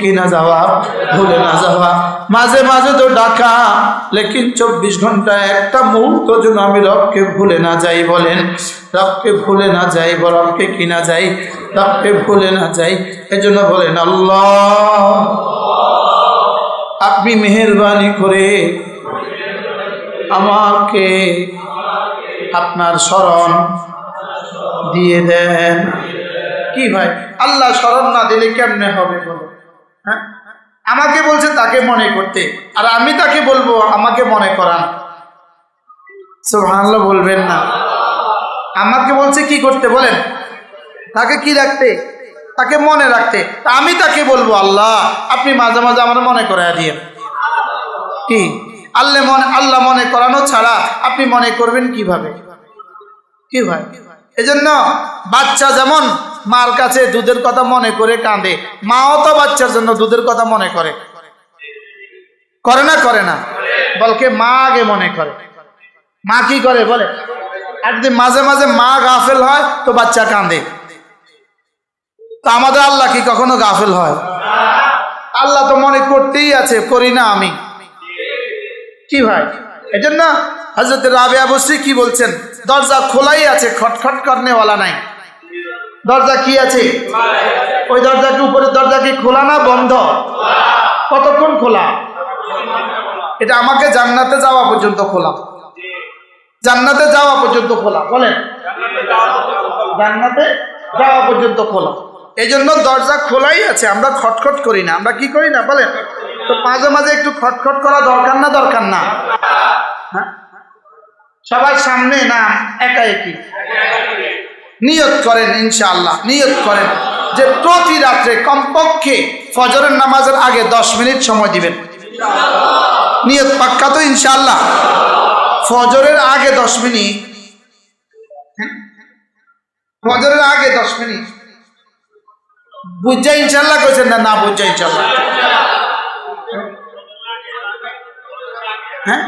কি না ভুলে না মাঝে মাঝে তো ডাকা, লেকিন চব্বিশ ঘণ্টা একটা মুহূর্ত আমি ভুলে না যাই, বলেন। রবকে ভুলে না যাই রবকে কি না যাই? রবকে ভুলে না যাই, এজন্য বলেন, আল্লাহ। আপনি মেহরবানি করে আমাকে আপনার স্মরণ দিয়ে দেন। কি ভাই? আল্লাহ স্মরণ না দিলে কেমনে হবে বলো? হ্যাঁ? আমাকে বলছে তাকে মনে করতে। আর আমি তাকে বলব, আমাকে মনে করান। সুবহানাল্লাহ বলবেন না। আমাকে বলছে কি করতে বলেন? তাকে কি রাখতে? তাকে মনে রাখতে। আমি তাকে বলব, আল্লাহ, আপনি মাঝে মাঝে আমার মনে করাই দিয়ে কি? আল্লাহ মনে আল্লাহ মনে করানো ছাড়া আপনি মনে করবেন কীভাবে? কি ভাই? এজন্য বাচ্চা যেমন মার কাছে দুধের কথা মনে করে কাঁদে, মাও তো বাচ্চার জন্য দুধের কথা মনে করে। করে না করে না? বলকে মা আগে মনে করে। মা কি করে বলে? একদিন মাঝে মাঝে মা গাফেল হয়, তো বাচ্চা কাঁদে। তো আমাদের আল্লাহ কি কখনো গাফেল হয়? আল্লাহ তো মনে করতেই আছে, করি না আমি। কি ভাই? এজন্য হজরত রাবেয়া বসরি কি বলছেন? দরজা খোলাই আছে, খটখট করনেওয়ালা নাই। দরজা কি আছে? ওই দরজা কি উপরের দরজা কি খোলা না বন্ধ? কতক্ষণ খোলা? এটা আমাকে জান্নাতে যাওয়া পর্যন্ত খোলা। জান্নাতে যাওয়া পর্যন্ত খোলা। বলেন। জান্নাতে যাওয়া পর্যন্ত খোলা। এই জন্য দরজা খোলাই আছে, আমরা খটখট করি না। আমরা কি করি না? বলেন। তো মাঝে মাঝে একটু খটখট করা দরকার না দরকার না? হ্যাঁ? সবার সামনে না, একা একই। নিয়ত করেন ইনশাআল্লাহ, নিয়ত করেন যে প্রতি রাত্রে কমপক্ষে ফজরের নামাজের আগে দশ মিনিট সময় দিবেন। নিয়ত পাক্কা তো ইনশাআল্লাহ? ফজরের আগে দশ মিনিট। হ্যাঁ? ফজরের আগে দশ মিনিট। বুঝা ইনশাল্লাহ কইছেন না না বুঝা ইনশাল্লাহ হ্যাঁ?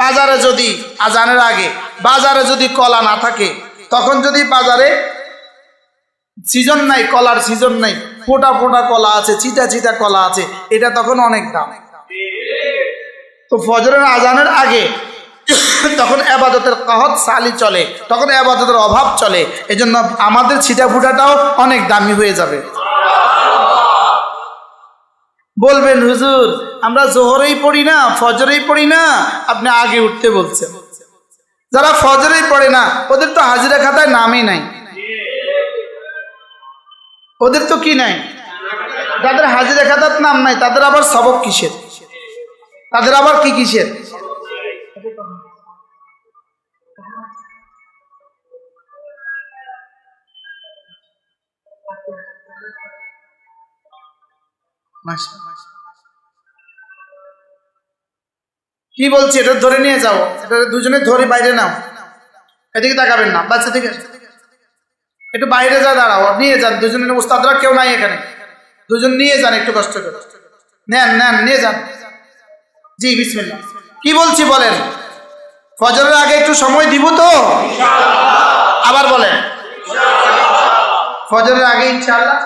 বাজারে যদি আজানের আগে, বাজারে যদি কলা না থাকে, তখন যদি বাজারে সিজন নাই, কলার সিজন নাই, ফোটা ফোটা কলা আছে চিটা চিটা কলা আছে, এটা তখন অনেক দাম। তো ফজরের আজানের আগে তখন আবাদতের কাহত সালি চলে, তখন আবাদতের অভাব চলে, এজন্য আমাদের ছিটা ফুটাটাও অনেক দামি হয়ে যাবে। বলবেন, হুজুর, আমরা জোহরেই পড়ি না, ফজরেই পড়ি না? আপনি আগে উঠতে বলছেন। যারা ফজরেই পড়ে না, ওদের তো হাজিরা খাতায় নামই নাই। ওদের তো কি নাই? যাদের হাজিরা খাতার নাম নাই, তাদের আবার সবক কিসের? তাদের আবার কি কিসের? কি বলছি? এটা ধরে নিয়ে যাও। এটা দুজনে ধরে বাইরে নাও। এদিকে তাকাবেন না বাচ্চা থেকে। একটু বাইরে যা দাঁড়াও নিয়ে যান। দুজনের উস্তাদরা কেউ নাই এখানে। দুজন নিয়ে যান একটু কষ্ট করে। নেন নেন নিয়ে যান। জি বিসমিল্লাহ। কি বলছি বলেন? ফজরের আগে একটু সময় দিব তো? আবার বলেন। ফজরের আগে ইনশাআল্লাহ?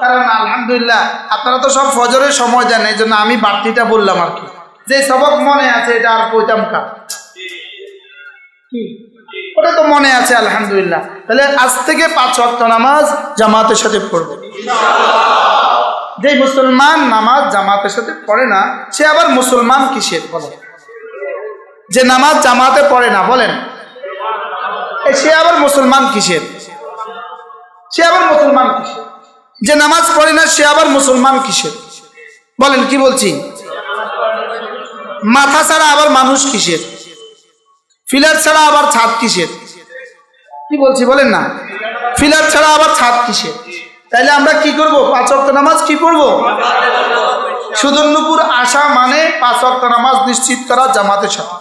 কারণ আলহামদুলিল্লাহ আপনারা তো সব ফজরের সময় দেন এই জন্য আমি বাড়তিটা বললাম আর কি। যে সবক মনে আছে, এটা আর কইতাম কা? কি? ওটা তো মনে আছে, আলহামদুলিল্লাহ। তাহলে আজ থেকে পাঁচ ওয়াক্ত নামাজ জামাতের সাথে পড়বে। যে মুসলমান নামাজ জামাতের সাথে পড়ে না, সে আবার মুসলমান কিসের? বলে যে নামাজ জামাতে পড়ে না, বলেন। সে আবার মুসলমান কিসের? সে আবার মুসলমান কিসের? যে নামাজ পড়ে না, সে আবার মুসলমান কিসের? বলেন, কি বলছি? মাথা ছাড়া আবার মানুষ কিসের? ফিলার ছাড়া আবার ছাদ কিসের? কি বলছি বলেন না। ফিলার ছাড়া আবার ছাদ কিসের? তাইলে আমরা কি করব? পাঁচ অক্ট নামাজ কি করব সুদর্ণপুর আসা মানে পাঁচ অক্ট নামাজ নিশ্চিত করা জামাতের সাথে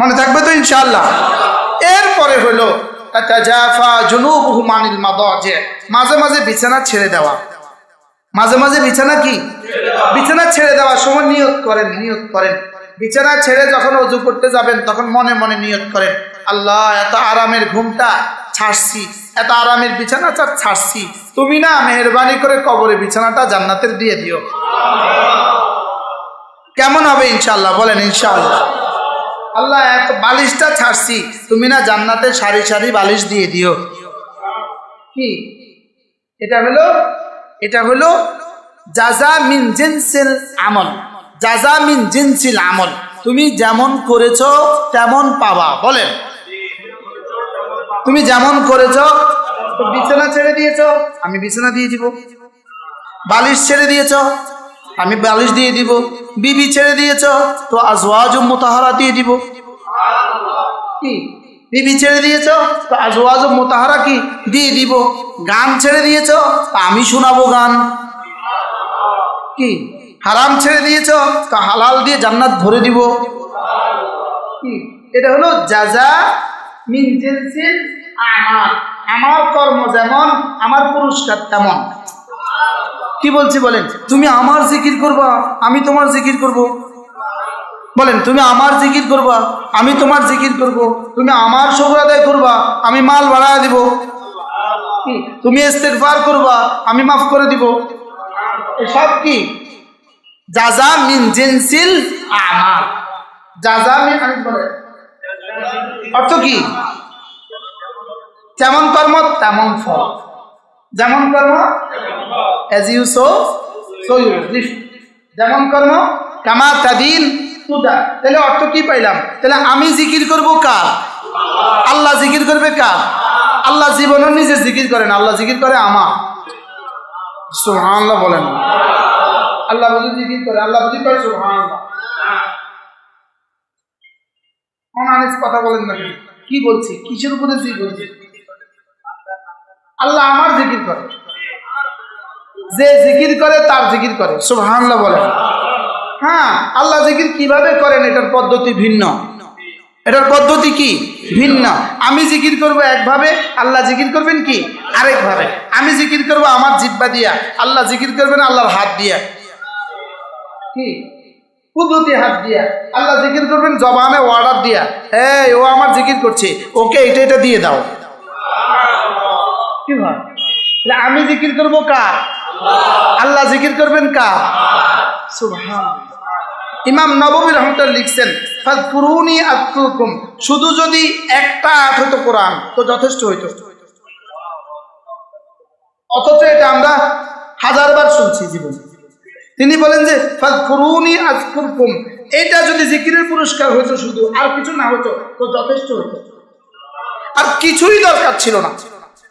মনে থাকবে তো ইনশাআল্লাহ। এরপরে হলো মাঝে মাঝে বিছানা ছেড়ে দেওয়া। মাঝে মাঝে বিছানা কি? বিছানা ছেড়ে দেওয়ার সময় নিয়ত করেন নিয়ত করেন। বিছানা ছেড়ে যখন অজু করতে যাবেন, তখন মনে মনে নিয়ত করেন, আল্লাহ, এত আরামের ঘুমটা ছাড়ছি, এত আরামের বিছানা চা- ছাড়ছি। তুমি না মেহরবানি করে কবরে বিছানাটা জান্নাতের দিয়ে দিও। কেমন হবে ইনশাল্লাহ বলেন ইনশাল্লাহ আল্লাহ এত বালিশটা ছাড়ছি, তুমি না জান্নাতের সারি সারি বালিশ দিয়ে দিও। কি? এটা হলো এটা হলো জাজা মিন জিনসিল আমল। জাজা মিন জিনসিল আমল। তুমি যেমন করেছ, তেমন পাবা, বলেন। তুমি যেমন করেছ বিছানা ছেড়ে দিয়েছ, আমি বিছানা দিয়ে দিব। বালিশ ছেড়ে দিয়েছ, আমি বালিশ দিয়ে দিব। বিবি ছেড়ে দিয়েছ, তো আজওয়াজ মোতাহারা দিয়ে দিব। কি? বিবি ছেড়ে দিয়েছ? আজওয়াজ মোতাহারা কি? দিয়ে দিব। গান ছেড়ে দিয়েছ? তা আমি শোনাবো গান। কি? হারাম ছেড়ে দিয়েছ? তা হালাল দিয়ে জান্নাত ভরে দিব। কি? এটা হলো যা জিনসিল আমার আমার কর্ম যেমন, আমার পুরস্কার তেমন। কি বলছি বলেন? তুমি আমার জিকির করবা, আমি তোমার জিকির করব। বলেন, তুমি আমার জিকির করবা, আমি তোমার জিকির করব। তুমি আমার সবর আদায় করবা, আমি মাল বাড়া দিব। তুমি ইস্তেগফার করবা, আমি মাফ করে দিব। সব কি? যা মিন জিনসিল আমার যাজা মিন অর্থ কি? যেমন কর্ম, তেমন ফল। যেমন কর্ম as you sow so you যেমন কর্ম, কামা তাদিন তুদা তাহলে অর্থ কি পাইলাম? তাহলে আমি জিকির করব কার? আল্লাহ জিকির করবে কার? আল্লাহ জীবনও নিজে জিকির করেন আল্লাহ জিকির করে আমার। সুবহানাল্লাহ বলেন। আল্লাহ বুঝি জিকির করে, আল্লাহ বুঝি করে অনানিস কথা বলেন না কি বলছি? কিসের উপরে জিকির বলছি আল্লাহ আমার জিকির করে। যে জিকির করে, তার জিকির করে। সুবহানাল্লাহ বলেন। হ্যাঁ আল্লাহ জিকির কীভাবে করেন এটার পদ্ধতি ভিন্ন। এটার পদ্ধতি কি? ভিন্ন। আমি জিকির করব একভাবে, আল্লাহ জিকির করবেন কি? আরেকভাবে। আমি জিকির করব আমার জিব্বা দিয়া, আল্লাহ জিকির করবেন আল্লাহর হাত দিয়া। কি? কুদরতি হাত দিয়া। আল্লাহ জিকির করবেন জবানে অর্ডার দিয়া। হ্যাঁ ও আমার জিকির করছে। ওকে এটা এটা দিয়ে দাও। কি তাহলে আমি জিকির করব কার? আল্লাহ জিকির করবেন কার? ইমাম নববী রহমতুল্লাহ লিখছেন ফাজকুরুনি আযকুরকুম শুধু যদি একটা আয়াত হতো কোরআন, তো যথেষ্ট হইতো। অথচ এটা আমরা হাজারবার শুনছি জীবনে। তিনি বলেন যে ফাজকুরুনি আযকুরকুম এটা যদি জিকিরের পুরস্কার হইতো শুধু, আর কিছু না হতো তো যথেষ্ট হতো আর কিছুই দরকার ছিল না।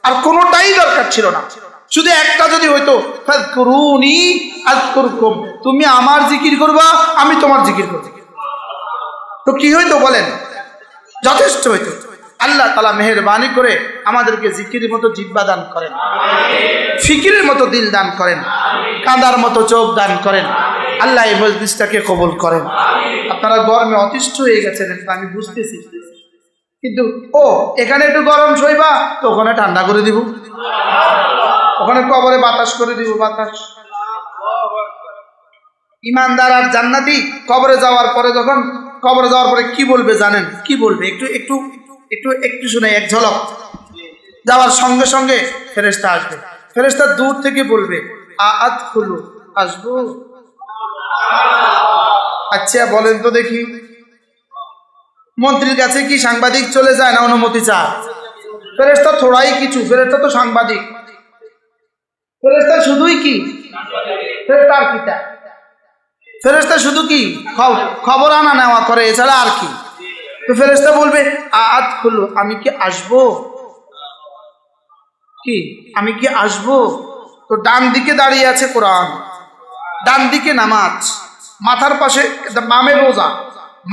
আর কোনোটাই দরকার ছিল না। শুধু একটা যদি হইতো তুমি আমার জিকির করবা, আমি তোমার জিকির করব। তো কি হইতো বলেন? যথেষ্ট হইতো। আল্লাহ তালা মেহরবানি করে আমাদেরকে জিকির মতো জিব্বা দান করেন। ফিকিরের মতো দিল দান করেন। কাঁদার মতো চোখ দান করেন। আল্লাহ এই মজলিসটাকে কবুল করেন। আপনারা গরমে অতিষ্ঠ হয়ে গেছেন আমি বুঝতেছি। কিন্তু, ও, এখানে একটু গরম সইবা তো ওখানে ঠান্ডা করে দিব। ওখানে কবরে বাতাস করে দিব, বাতাস। ইমানদার আর জান্নাতি কবরে যাওয়ার পরে যখন কবরে যাওয়ার পরে কি বলবে জানেন? কি বলবে? একটু একটু একটু একটু শুনে এক ঝলক। যাওয়ার সঙ্গে সঙ্গে ফেরেস্তা আসবে। ফেরেস্তা দূর থেকে বলবে আত খুলু আসব? আচ্ছা বলেন তো দেখি। মন্ত্রীর কাছে কি সাংবাদিক চলে যায় না অনুমতি চায়? ফেরেস্তা থোড়াই কিছু ফেরেস্তা তো সাংবাদিক। ফেরেস্তা শুধুই কি? ফেরেস্তার কিটা ফেরেস্তা শুধু কি? খবর আনা নেওয়া করে, এছাড়া আর কি? তো ফেরেস্তা বলবে আত খুলু আমি কি আসব? কি? আমি কি আসব? তো ডান দিকে দাঁড়িয়ে আছে কোরআন। ডান দিকে নামাজ। মাথার পাশে বামে রোজা।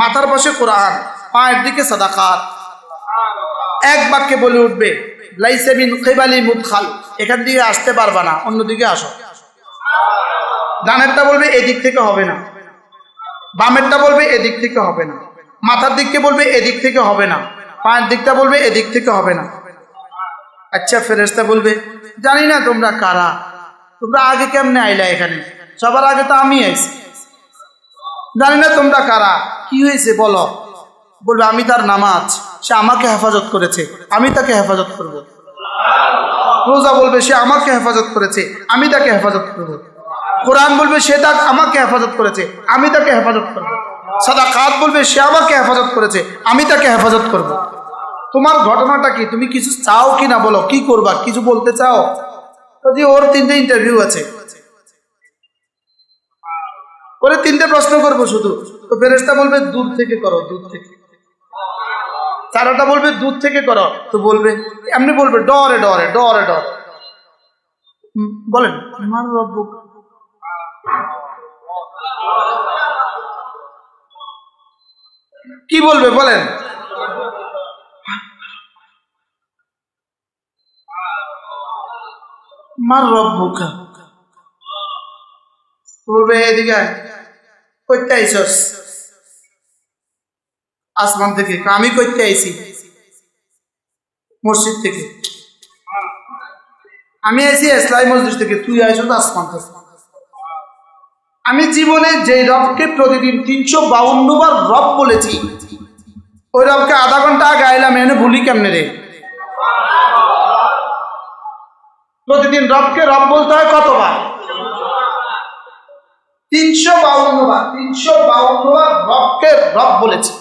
মাথার পাশে কোরআন। পায়ের দিকে সাদাকাত। এক বাক্যে বলে উঠবে এখান থেকে আসতে পারবা না, অন্যদিকে আসো। ডানেরটা বলবে, এদিক থেকে হবে না। বামেরটা বলবে, এদিক থেকে হবে না। মাথার দিককে বলবে, এদিক থেকে হবে না। পায়ের দিকটা বলবে, এদিক থেকে হবে না। আচ্ছা ফেরেস্তা বলবে, জানি না তোমরা কারা। তোমরা আগে কেমনে আইলা এখানে? সবার আগে তো আমি আইছি। জানি না তোমরা কারা। কি হয়েছে বলো? বলবে, আমি তার নামাজ। সে আমাকে হেফাজত করেছে। আমি তাকে হেফাজত করব। রোজা বলবে, সে আমাকে হেফাজত করেছে। আমি তাকে হেফাজত করব। কোরআন বলবে, সে তাকে আমাকে হেফাজত করেছে। আমি তাকে হেফাজত করব। সাদা কাত বলবে, সে আমাকে হেফাজত করেছে। আমি তাকে হেফাজত করব। তোমার ঘটনাটা কি? তুমি কিছু চাও কি না বলো? কি করবা? কিছু বলতে চাও? যদি ওর তিনটে ইন্টারভিউ আছে। ওরে তিনটে প্রশ্ন করব শুধু। তো ফেরেস্তা বলবে, দুধ থেকে করো, দুধ থেকে। চারাটা বলবে, দুধ থেকে করো। তো বলবে, এমনি বলবে, ডরে ডরে ডরে, ডর। বলেন। কি বলবে, বলেন। মার রব্বুকা বলবে এদিকে আসমান থেকে আমি কইতে আইছি। মসজিদ থেকে। আমি আইছি ইসলাই মসজিদ থেকে, তুই আইসস আসমান থেকে। আমি জীবনে যে রবকে প্রতিদিন তিনশো বাউন্ন বার রব বলেছি, ওই রবকে আধা ঘণ্টা গাইলাম এনে ভুলি কেমনে রে? প্রতিদিন রবকে রব বলতে হয় কতবার? তিনশো বাউন্ন বার, তিনশো বাউন্ন বার রবকে রব বলেছি।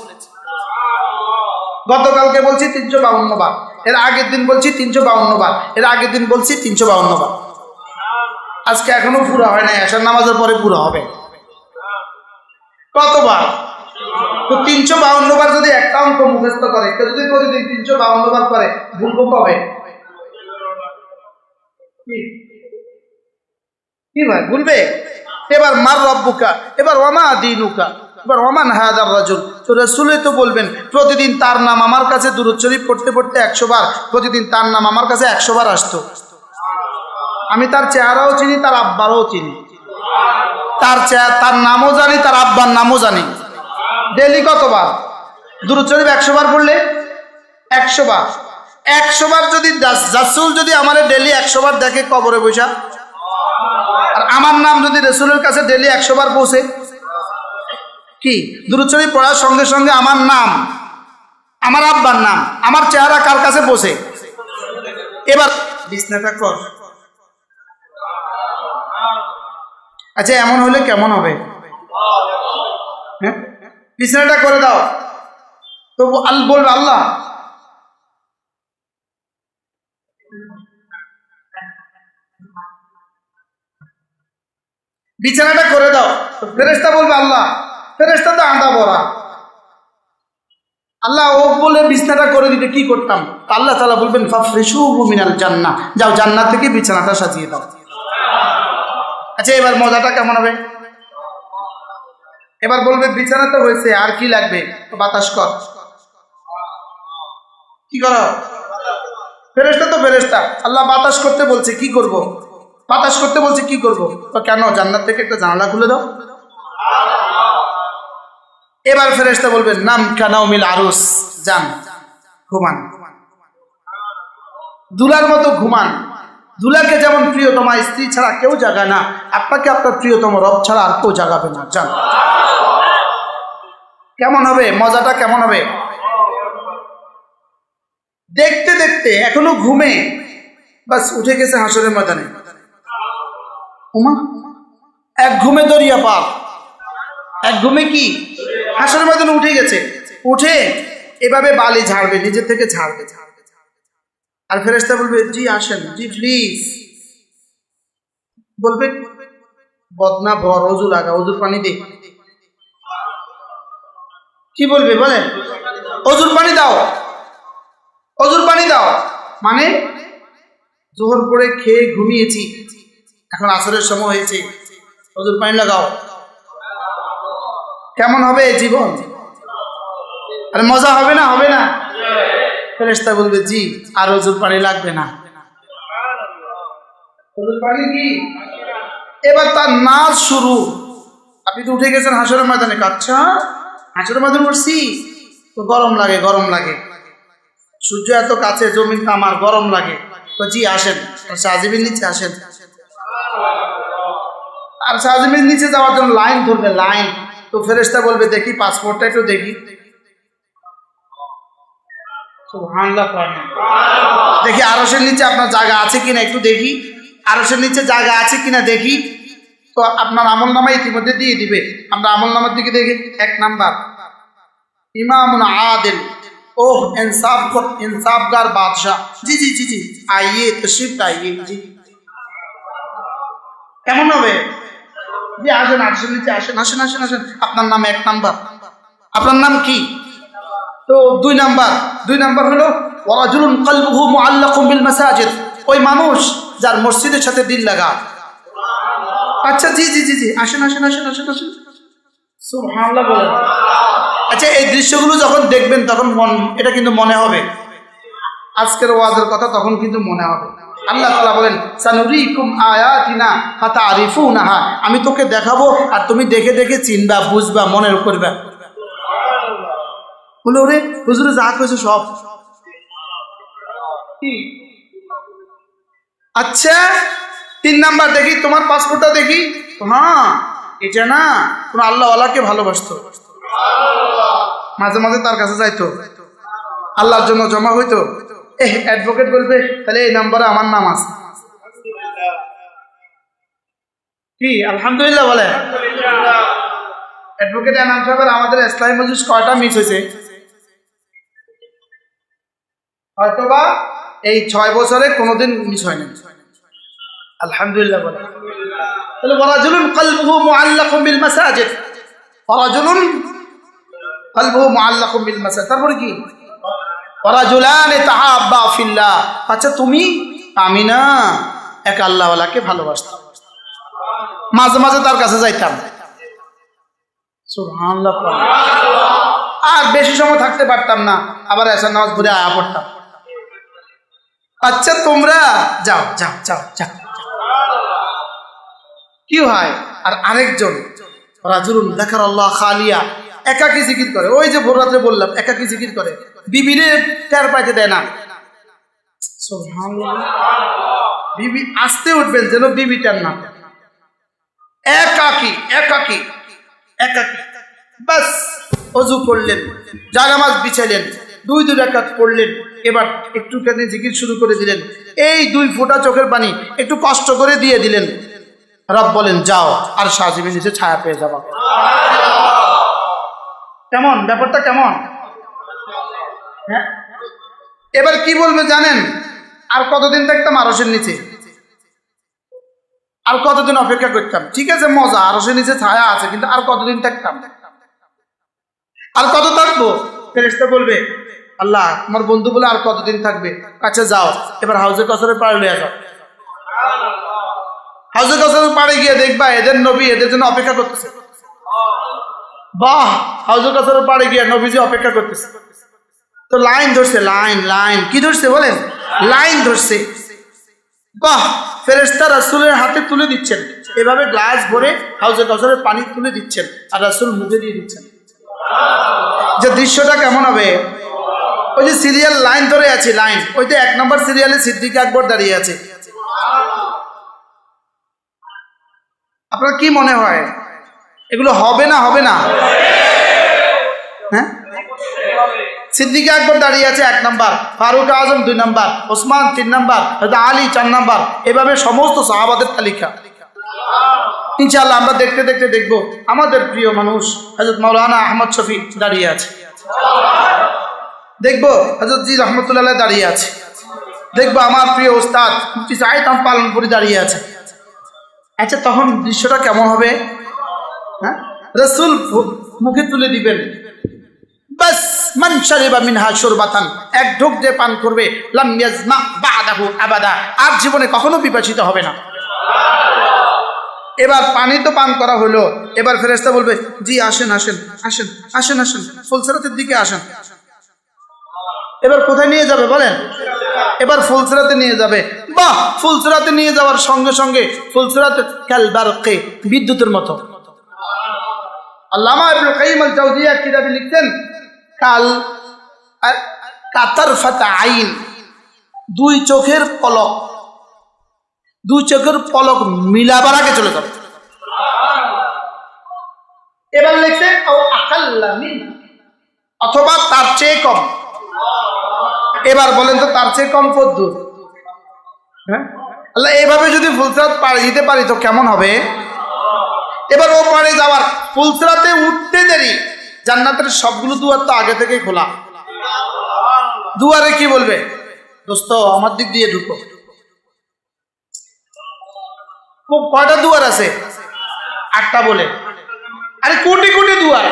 গতকালকে বলছি তিনশো বাউন্ন বার। এর আগের দিন বলছি তিনশো বাউন্ন বার। এর আগের দিন বলছি তিনশো বাউন্ন বার। আজকে এখনও পুরো হয় নাই, আসার নামাজের পরে পুরো হবে। কতবার? তো তিনশো বাউন্ন বার যদি একটা অঙ্ক মুখস্থ করে, কেউ যদি প্রতিদিন তিনশো বাউন্ন বার করে ভুলবো কবে কি? ভাই, ভুলবে? এবার মার রব্বুকা, এবার ওমা দিনুকা। এবার ওমান হায়াদার রাজুল। তো রসুলে তো বলবেন, প্রতিদিন তার নাম আমার কাছে দুরুদ পড়তে পড়তে একশো বার, প্রতিদিন তার নাম আমার কাছে একশো বার আসতো। আমি তার চেহারাও চিনি, তার আব্বারও চিনি। তার চেহারা তার নামও জানি, তার আব্বার নামও জানি। ডেলি কতবার? দুরুদ একশো বার পড়লে? একশো বার। একশো বার যদি জাসুল যদি আমার ডেলি একশো বার দেখে কবরে বৈশা আর আমার নাম যদি রসুলের কাছে ডেলি একশো বার পৌঁছে কি? দুরুচরি পড়ার সঙ্গে সঙ্গে আমার নাম, আমার আব্বার নাম, আমার চেহারা কার কাছে বসে? এবার বিছনাটা কর। আচ্ছা এমন হলে কেমন হবে? হ্যাঁ? বিছানাটা করে দাও। তো আল বলবে, আল্লাহ। বিছানাটা করে দাও। তো ফেরেস্তা বলবে, আল্লাহ। ফেরেস্তা তো আঁদা বড়া আল্লাহ ও বলে বিছানাটা করে দিতে কি করতাম? আল্লাহ তালা বলবেন মিনাল জান্না যাও জান্নাত থেকে বিছানাটা সাজিয়ে দাও। আচ্ছা এবার মজাটা কেমন হবে? এবার বলবে, বিছানা তো হয়েছে, আর কি লাগবে? বাতাস কর। কি করো? ফেরেস্তা তো ফেরেস্তা আল্লাহ বাতাস করতে বলছে, কি করব। বাতাস করতে বলছে, কি করব। তো কেন, জান্নাত থেকে একটা জানালা খুলে দাও। এবার ফেরেস্তা বলবেন, নাম কানাও মিল আরুস? যান, ঘুমান। দুলার মতো ঘুমান। দুলাকে যেমন প্রিয়তমা, স্ত্রী ছাড়া কেউ জাগায় না। আপনাকে আপনার প্রিয়তম রব ছাড়া আর কেউ জাগাবে না। যান। কেমন হবে? মজাটা কেমন হবে? দেখতে দেখতে এখনও ঘুমে। বাস উঠে গেছে হাসরের ময়দানে। উমা, এক ঘুমে দরিয়া পার। এক ঘুমে কি? হাসরের ময়দানে উঠে গেছে। উঠে এভাবে বালি ঝাড়বে নিজের থেকে ঝাড়বে। ঝাড়বে। আর ফেরেস্তা বলবে, জি, আসেন। জি প্লিজ বলবে, বদনা ভর, অজু লাগা, অজুর পানি দে। কি বলবে বলেন অজুর পানি দাও। অজুর পানি দাও। মানে জোহর পরে খেয়ে ঘুমিয়েছি। এখন আসরের সময় হয়েছে। অজুর পানি লাগাও। কেমন হবে জীবন? আরে মজা হবে না? হবে না? ফেরেস্তা বলবে, জি, আর ওজুর পানি লাগবে না। এবার তার নাচ শুরু। আপনি তো উঠে গেছেন হাসরের ময়দানে। কাচ্ছা হাসরের ময়দানে উঠছি। তো গরম লাগে গরম লাগে। সূর্য এত কাছে, জমিন আমার, গরম লাগে। তো জি, আসেন। সাজিবির নিচে আসেন। আর সাজিবির নিচে যাওয়ার জন্য লাইন ধরবে, লাইন। তো ফেরেস্তা বলবে দেখি পাসপোর্টটা একটু দেখি। দেখি আরসের নিচে আপনার জায়গা আছে কিনা একটু দেখি। আরসের নিচে জায়গা আছে কিনা দেখি। তো আপনার আমল নামা ইতিমধ্যে দিয়ে দিবে। আমরা আমল নামার দিকে দেখি এক নাম্বার। ইমাম আদেল। ওহ ইনসাফ ইনসাফগার বাদশাহ। জি জি জি জি। আইয়ে তশরিফ আইয়ে। জি। কেমন হবে? আসেন আসেন আসেন আসেন আসেন আসেন। আপনার নাম এক নাম্বার। আপনার নাম কি? তো দুই নাম্বার দুই নাম্বার হলো ওয়াজুলুন কলবুহু মুআল্লাকুম বিল মাসাজিদ। ওই মানুষ যার মসজিদের সাথে দিল লাগা আচ্ছা জি জি জি জি, আসেন আসেন আসেন আসেন আসেন। সুবহানাল্লাহ বলেন। আচ্ছা এই দৃশ্যগুলো যখন দেখবেন, তখন মন, এটা কিন্তু মনে হবে। আজকের ওয়াজের কথা তখন কিন্তু মনে হবে। আল্লাহ তালা বলেন সানুরি সানুরিকুম আয়াতিনা ফাতারিফুনাহা আমি তোকে দেখাবো আর তুমি দেখে দেখে চিনবা, বুঝবা, মনের করবা। বলে, ওরে, হুজুরে যা কইছে সব। আচ্ছা তিন নাম্বার দেখি, তোমার পাসপোর্টটা দেখি? হ্যাঁ এটা না, কোন আল্লাহওয়ালাকে ভালোবাসতো। মাঝে মাঝে তার কাছে যাইতো। আল্লাহর জন্য জমা হইতো। অ্যাডভোকেট বলবে তাহলে এই নাম্বারে আমার নাম আছে। কি? আলহামদুলিল্লাহ বলে অ্যাডভোকেট এনাম সাহেবের আমাদের ইসলামী মজলিস কয়টা মিস হয়েছে? হয়তোবা এই ছয় বছরে কোনোদিন মিস হয়নি। আলহামদুলিল্লাহ বলে তাহলে বলা ওয়ারাজুলুন কলবুহু মুআল্লাকুম বিল মাসাজিদ। ওয়ারাজুলুন কলবুহু মুআল্লাকুম বিল মাসাজিদ। তারপরে কি? ওয়ারাজুলানে তাহাব্বা ফিল্লাহ। আচ্ছা তুমি? আমি না। এক আল্লাহওয়ালাকে ভালোবাসতাম। মাঝে মাঝে তার কাছে যাইতাম। আর বেশি সময় থাকতে পারতাম না। আবার এসে নামাজ ঘুরে আয়া পড়তাম। আচ্ছা তোমরা? যাও যাও যাও যাও। কি হয়? আর আরেকজন, রাজুলুন দেখার আল্লাহ খালিয়া, একাকি জিকির করে। ওই যে ভোর রাত্রে বললাম, একাকি জিকির করে। বিবিরে টের পাইতে দেয় না। বিবি আসতে উঠবেন যেন বিবি টের না একাকি একাকি একাকি। বাস অজু করলেন জানামাজ বিছাইলেন দুই দুই রাকাত করলেন এবার একটুখানি জিকির শুরু করে দিলেন। এই দুই ফোঁটা চোখের পানি একটু কষ্ট করে দিয়ে দিলেন। রব বলেন যাও আর সাজিবে নিচে ছায়া পেয়ে যাবা। কেমন? ব্যাপারটা কেমন? হ্যাঁ? এবার কি বলবে জানেন? আর কতদিন থাকতাম আরসের নিচে। আর কতদিন অপেক্ষা করতাম? ঠিক আছে, মজা আরসের নিচে ছায়া আছে, কিন্তু আর কতদিন থাকতাম আর কত থাকব? ফেরেস্তা বলবে, আল্লাহ আমার বন্ধু বলে আর কতদিন থাকবে? আচ্ছা যাও, এবার হাউজে কসরের পাড়ে লিয়ে যাও হাউজে কসরের পাড়ে গিয়ে দেখবা এদের নবী এদের জন্য অপেক্ষা করতেছে। বাহ, হাউজে কসরের পাড়ে গিয়ে নবীজি অপেক্ষা করতেছে। তো লাইন ধরছে, লাইন লাইন। কি ধরছে বলেন? লাইন ধরছে। বাহ ফেরেস্তা রাসুলের হাতে তুলে দিচ্ছেন। এভাবে গ্লাস ভরে হাউজে কসরের পানি তুলে দিচ্ছেন আর রাসুল মুখে দিয়ে দিচ্ছেন। যে দৃশ্যটা কেমন হবে? ওই যে সিরিয়াল লাইন ধরে আছে, লাইন। ওই যে এক নম্বর সিরিয়ালে সিদ্দিক আকবর দাঁড়িয়ে আছে। আপনার কি মনে হয়? এগুলো হবে না হবে না? হ্যাঁ? সিদ্দিক আকবর দাঁড়িয়ে আছে এক নাম্বার, ফারুক আজম দুই নাম্বার, ওসমান তিন নাম্বার আলী চার নাম্বার, এভাবে সমস্ত সাহাবাদের তালিকা। ইনশাল্লাহ আমরা দেখতে দেখতে দেখব আমাদের প্রিয় মানুষ হজরত মৌলানা আহমদ শফি দাঁড়িয়ে আছে। দেখব হজরত জি রহমতুল্লাহ দাঁড়িয়ে আছে। দেখব আমার প্রিয় ওস্তাদ মুফতি সাহিদাম পালনপুরি দাঁড়িয়ে আছে। আচ্ছা তখন দৃশ্যটা কেমন হবে? হ্যাঁ? রসুল মুখে তুলে দিবেন। বাস, মান শারিবা মিনহা শুরবাতান। এক ঢোক যে পান করবে বাদাহু আবাদা। আর জীবনে কখনো বিপাসিত হবে না। এবার পানি তো পান করা হলো। এবার ফেরেস্তা বলবে, জি, আসেন আসেন আসেন আসেন আসেন। ফুলসেরাতের দিকে আসেন। এবার কোথায় নিয়ে যাবে বলেন? এবার ফুলসেরাতে নিয়ে যাবে। বাহ, ফুলসেরাতে নিয়ে যাওয়ার সঙ্গে সঙ্গে ফুলসেরাতে ক্যালবারকে বিদ্যুতের মতো। আল্লামা ইবনে কাইয়িম আল জাওজিয়া কিতাবে লিখতেন কাল কাতার ফাতা আইন, দুই চোখের পলক, দুই চোখের পলক মিলাবার আগে চলে যাবে। এবার লিখছে অথবা তার চেয়ে কম। এবার বলেন তো তার চেয়ে কম কদ্দুর হ্যাঁ? আল্লাহ, এভাবে যদি ফুলসরাত পাড়ি দিতে পারি তো কেমন হবে? এবার ও পাড়ে যাওয়ার, ফুলসরাতে উঠতে দেরি। জান্নাতের সবগুলো দুয়ার তো আগে থেকেই খোলা। দুয়ারে কি বলবে? দোস্ত, আমার দিক দিয়ে ঢুকো। কয়টা দুয়ার আছে? আটটা বলে। আরে, কোটি কোটি দুয়ার।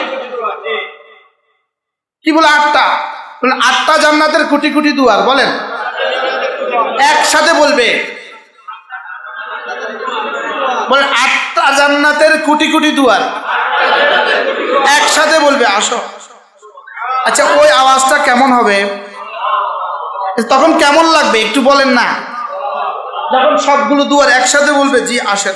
কি বলে আটটা? আটটা জান্নাতের কোটি কোটি দুয়ার, বলেন। একসাথে বলবে। বলেন আটটা জান্নাতের কোটি কোটি দুয়ার। একসাথে বলবে, আসো। আচ্ছা ওই আওয়াজটা কেমন হবে? তখন কেমন লাগবে? একটু বলেন না। যখন সবগুলো দুয়ার একসাথে বলবে, জি, আসেন।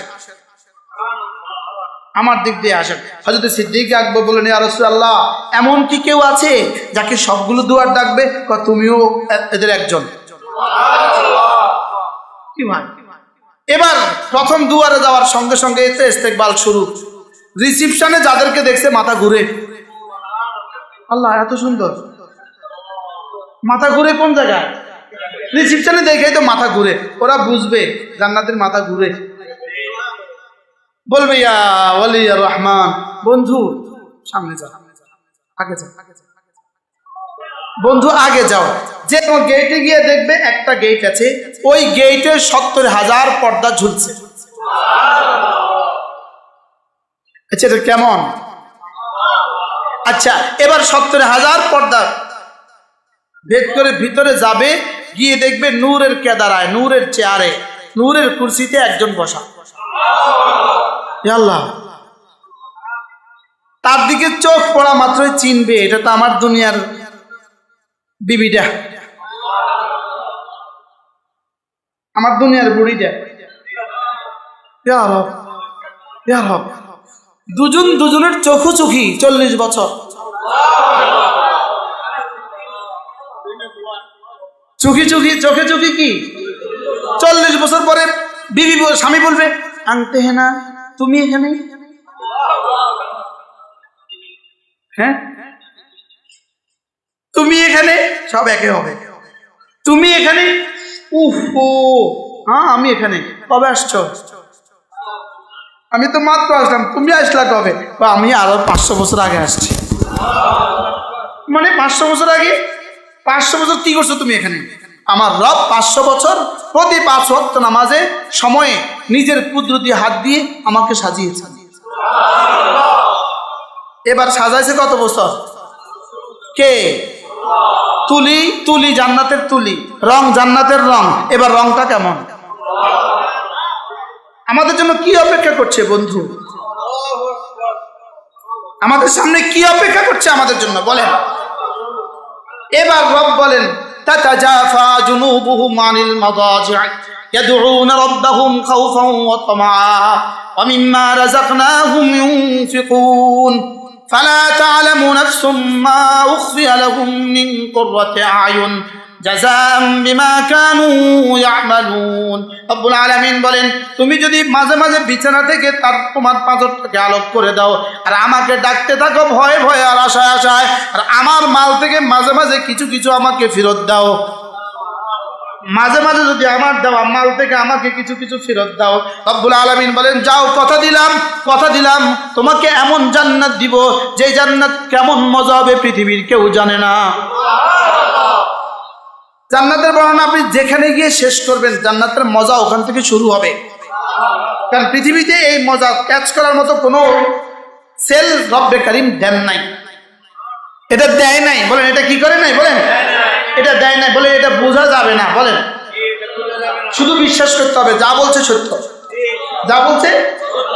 আমার দিক দিয়ে আসেন। হয়তো সিদ্দিক আকবর বলেন আল্লাহ এমন কি কেউ আছে যাকে সবগুলো দুয়ার ডাকবে? বা তুমিও এদের একজন? কি ভাই? এবার প্রথম দুয়ারে যাওয়ার সঙ্গে সঙ্গে এতে ইস্তেকবাল শুরু। রিসিপশনে যাদেরকে দেখছে মাথা ঘুরে। আল্লাহ, এত সুন্দর। মাথা ঘুরে কোন জায়গায়? রিসিপশনে দেখে তো মাথা ঘুরে। ওরা বুঝবে জান্নাতের মাথা ঘুরে। বলবে রহমান। বন্ধু, সামনে যাও। আগে যাও। বন্ধু, আগে যাও। যে তোমার গেটে গিয়ে দেখবে একটা গেট আছে। ওই গেটে সত্তর হাজার পর্দা ঝুলছে। আচ্ছা এটা কেমন? আচ্ছা এবার সত্তর হাজার পর্দা ভেদ করে ভিতরে যাবে, গিয়ে দেখবে নূরের কেদারায়, নূরের চেয়ারে, নূরের কুর্সিতে একজন বসা। আল্লাহ। তার দিকে চোখ পড়া মাত্রই চিনবে, এটা তো আমার দুনিয়ার বিবিটা। আমার দুনিয়ার বুড়িটা। ইয়া রব। দুজন দুজনের চোখু চোখি চল্লিশ বছর। চোখি চোখি, চোখে চোখি কি? চল্লিশ বছর পরে বিবি স্বামী বলবে, আনতে হে না, তুমি এখানে? হ্যাঁ? তুমি এখানে? সব একে হবে। তুমি এখানে? উফ, ও হ্যাঁ আমি এখানে। কবে আসছো? আমি তো মাত্র আসলাম, তুমি আসলা কবে? বা আমি আরও পাঁচশো বছর আগে আসছি। মানে পাঁচশো বছর আগে? পাঁচশো বছর কি করছ তুমি এখানে? আমার রব পাঁচশো বছর, প্রতি পাঁচ ওয়াক্ত নামাজে সময়ে নিজের কুদরতি হাত দিয়ে আমাকে সাজিয়েছে। এবার সাজাইছে কত বছর? কে? তুলি তুলি জান্নাতের তুলি, রং জান্নাতের রং। এবার রংটা কেমন? আমাদের জন্য কি অপেক্ষা করছে বন্ধু আমাদের সামনে কি অপেক্ষা করছে আমাদের জন্য বলেন এবার রব বলেন তাতাজাফা জুনুবুহুম আনিল মাদাজি'i يدعون ربهم خوفا وطمعا ومما رزقناهم ينفقون فلا تعلم نفس ما أخفي لهم من قرة أعين বলেন, তুমি যদি মাঝে মাঝে বিছানা থেকে তার তোমার পাঁচরটাকে আলোক করে দাও, আর আমাকে ডাকতে থাকো ভয়ে ভয়ে আর আশায় আশায়, আর আমার মাল থেকে মাঝে মাঝে কিছু কিছু আমাকে ফেরত দাও। মাঝে মাঝে যদি আমার দেওয়া মাল থেকে আমাকে কিছু কিছু ফেরত দাও। রব্বুল আলামিন বলেন, যাও, কথা দিলাম কথা দিলাম, তোমাকে এমন জান্নাত দিব, যে জান্নাত কেমন মজা হবে পৃথিবীর কেউ জানে না। জান্নাতের বর্ণনা আপনি যেখানে গিয়ে শেষ করবেন, জান্নাতের মজা ওখান থেকে শুরু হবে। কারণ পৃথিবীতে এই মজা ক্যাচ করার মতো কোনো সেল রব্বে কারিম দেন নাই। এটা দেয় নাই, বলেন, এটা কি করে নাই, বলেন? এটা দেয় নাই বলে এটা বোঝা যাবে না, বলেন। শুধু বিশ্বাস করতে হবে, যা বলছে সত্য। যা বলছে?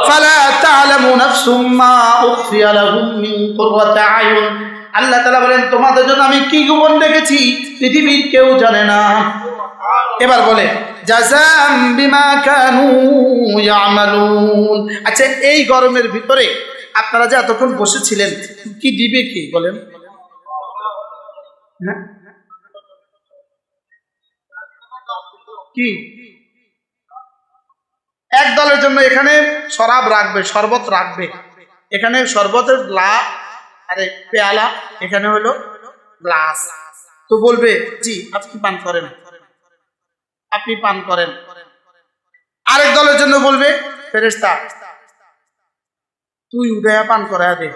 ফালা তা'লামু নাফসুম মা উখফিয়া লাহুম মিন আয়ুন। আল্লাহ তালা বলেন, তোমাদের জন্য আমি কি গোপন রেখেছি? পৃথিবীর কেউ জানে না। এবার বলে আচ্ছা এই গরমের ভিতরে আপনারা যে এতক্ষণ বসেছিলেন, কি দিবে কি বলেন? হ্যাঁ? কি? এক দলের জন্য এখানে শরাব রাখবে, শরবত রাখবে। এখানে শরবতের গ্লা আরে পেয়ালা, এখানে হলো গ্লাস। তো বলবে, জি, আপনি পান করেন? আপনি পান করেন। আরেক দলের জন্য বলবে ফেরেস্তা তুই উদয়া পান দে।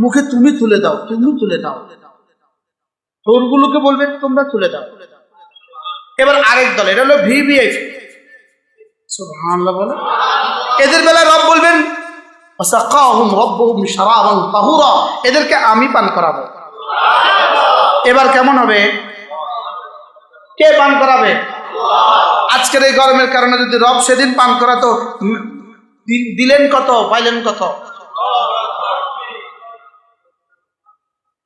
মুখে তুমি তুলে দাও তুমি তুলে দাও। তোরগুলোকে বলবে, তোমরা তুলে দাও। এবার আরেক দল, এটা হলো ভিভিআইপি বলে। এদের বেলা রব বলবেন এদেরকে আমি পান করাবো। এবার কেমন হবে? কে পান করাবে? আজকের এই গরমের কারণে যদি রব সেদিন পান করাতো দিলেন কত, পাইলেন কত?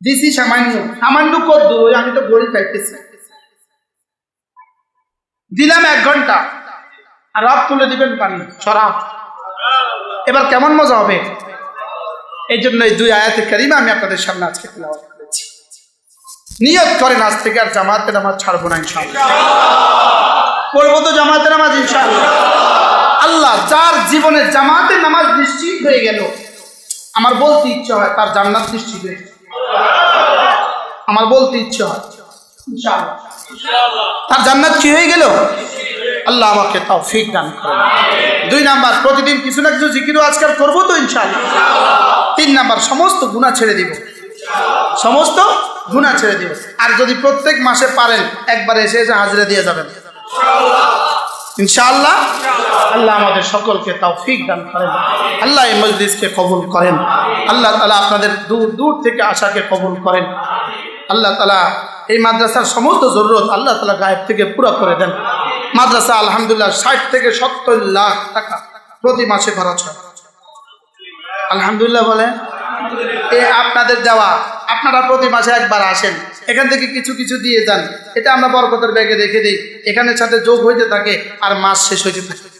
দিছি সামান্য সামান্য কদ্দু আমি তো গড়ি খাইতেছি। দিলাম এক ঘণ্টা। আর রব তুলে দিবেন পানি, সরাব। এবার কেমন মজা হবে? এই জন্য এই দুই আয়াতের কারিমা আমি আপনাদের সামনে আজকে তেলাওয়াত করেছি। করেন আজ থেকে আর জামাতের আমার ছাড়বো না ইনশাআল্লাহ। পড়ব তো জামাতের নামাজ ইনশাআল্লাহ। আল্লাহ যার জীবনে জামাতের নামাজ নিশ্চিত হয়ে গেল, আমার বলতে ইচ্ছে হয় তার জান্নাত নিশ্চিত হয়ে। আমার বলতে ইচ্ছে হয় তার জান্নাত কি হয়ে গেল? আল্লাহ আমাকে তাও ফিক দান করেন। দুই নাম্বার, প্রতিদিন কিছু না কিছু জিকিরও আজকাল করব তো ইনশাআল্লাহ। তিন নাম্বার, সমস্ত গুণা ছেড়ে দিব। সমস্ত গুণা ছেড়ে দিব। আর যদি প্রত্যেক মাসে পারেন, একবার এসে এসে হাজিরা দিয়ে যাবেন। ইনশাআল্লাহ, আল্লাহ আমাদের সকলকে তাও ফিক দান করেন। আল্লাহ এই মজলিসকে কবুল করেন। আল্লাহ তালা আপনাদের দূর দূর থেকে আশাকে কবুল করেন। আল্লাহ তালা এই মাদ্রাসার সমস্ত জরুরত আল্লাহ তালা গায়েব থেকে পুরো করে দেন। মাদ্রাসা আলহামদুলিল্লাহ ষাট থেকে সত্তর লাখ টাকা প্রতি মাসে খরচ হয়। আলহামদুলিল্লাহ বলেন। এ আপনাদের দেওয়া, আপনারা প্রতি মাসে একবার আসেন। এখান থেকে কিছু কিছু দিয়ে যান। এটা আমরা বরকতের ব্যাগে রেখে দিই। এখানে সাথে যোগ হইতে থাকে আর মাস শেষ হইতে থাকে।